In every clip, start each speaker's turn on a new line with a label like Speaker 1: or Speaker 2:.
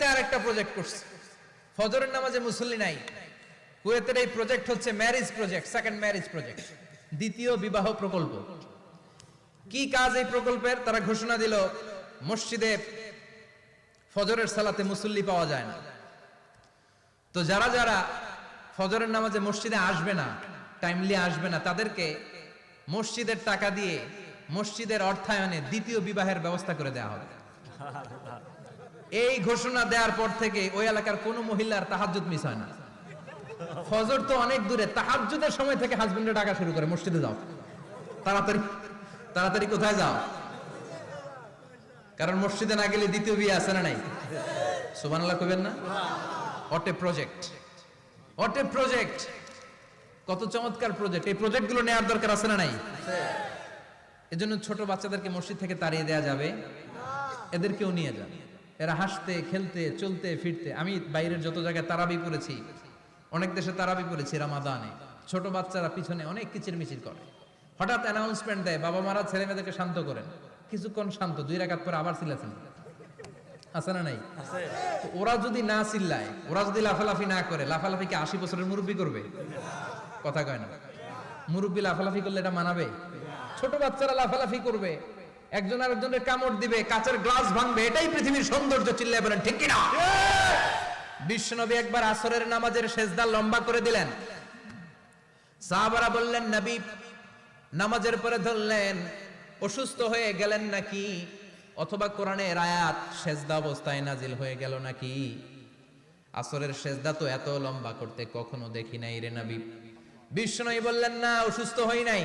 Speaker 1: কুয়েতে আরেকটা প্রজেক্ট করছে। ফজরের নামাজে মুসল্লি নাই। কুয়েতের এই প্রজেক্ট হচ্ছে marriage project second marriage project দ্বিতীয় বিবাহ প্রকল্প। কি কাজ এই প্রকল্পের? তারা ঘোষণা দিল, মসজিদে ফজরের সালাতে মুসল্লি পাওয়া যায় না। তো যারা যারা ফজরের নামাজে মসজিদে আসবে না টাইমলি আসবে না, তাদেরকে মসজিদের টাকা দিয়ে মসজিদের অর্থায়নে দ্বিতীয় বিবাহের ব্যবস্থা করে দেওয়া হবে। এই ঘোষণা দেওয়ার পর থেকে ওই এলাকার কোন মহিলার তাহাজ্জুদ মিস হয় না। ফজর তো অনেক দূরে তাহাজ্জুদের সময় থেকে হাজবেন্ডের টাকা শুরু করে মসজিদে যাও। তাড়াতাড়ি তাড়াতাড়ি কোথায় যাও? কারণ মসজিদে না গেলে দ্বিতীয় বিয়ে আছে না নাই? সুবহানাল্লাহ কইবেন না? অটে প্রজেক্ট অটে প্রজেক্ট কত চমৎকার প্রজেক্ট এই প্রজেক্টগুলো নেওয়ার দরকার আছে না নাই? এজন্য ছোট বাচ্চাদেরকে মসজিদ থেকে তাড়িয়ে দেওয়া যাবে। এদেরকেও নিয়ে যান। এরা হাসতে খেলতে চলতে ফিরতে। আমি বাইরের যত জায়গায় তারাবি পড়েছি অনেক দেশে তারাবি পড়েছি রামাদানে। ছোট বাচ্চারা পিছনে অনেক কিচির মিচির করে। হঠাৎ অ্যানাউন্সমেন্ট দেয় বাবা মারা ছেলে মেয়েদেরকে শান্ত করেন। কিছুক্ষণ শান্ত দুই রাকাত পরে আবার চিল্লাছেন আছে না নাই? ওরা যদি না চিল্লায় ওরা যদি লাফালাফি না করে লাফালাফি কি আশি বছরের মুরব্বী করবে? কথা কয় না। মুরব্বী লাফালাফি করলে এটা মানাবে? ছোট বাচ্চারা লাফালাফি করবে। একজন আরেকজনের কামড় দিবে কাঁচের গ্লাস ভাঙবে এটাই পৃথিবীর সৌন্দর্য চিল্লায় বলেন ঠিক কিনা? বিশ্বনবী একবার আসরের নামাজের সেজদা লম্বা করে দিলেন। সাহাবারা বললেন নবী নামাজের পরে ধরলেন অসুস্থ হয়ে গেলেন নাকি? অথবা কোরআনের আয়াত সেজদা অবস্থায় নাজিল হয়ে গেল নাকি? আসরের সেজদা তো এত লম্বা করতে কখনো দেখি নাই রে নবী। বিশ্বনবী বললেন না অসুস্থ হই নাই।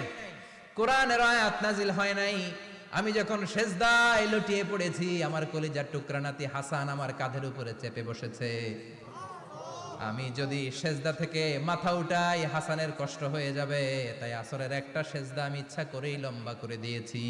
Speaker 1: কোরআনের আয়াত নাজিল হয় নাই। আমি যখন সেজদায় লুটিয়ে পড়েছি, আমার কলিজার টুকরা নাতি হাসান আমার কাঁধের উপরে চেপে বসেছে। আমি যদি সেজদা থেকে মাথা উঠাই, হাসানের কষ্ট হয়ে যাবে। তাই আসরের একটা সেজদা আমি ইচ্ছা করেই লম্বা করে দিয়েছি।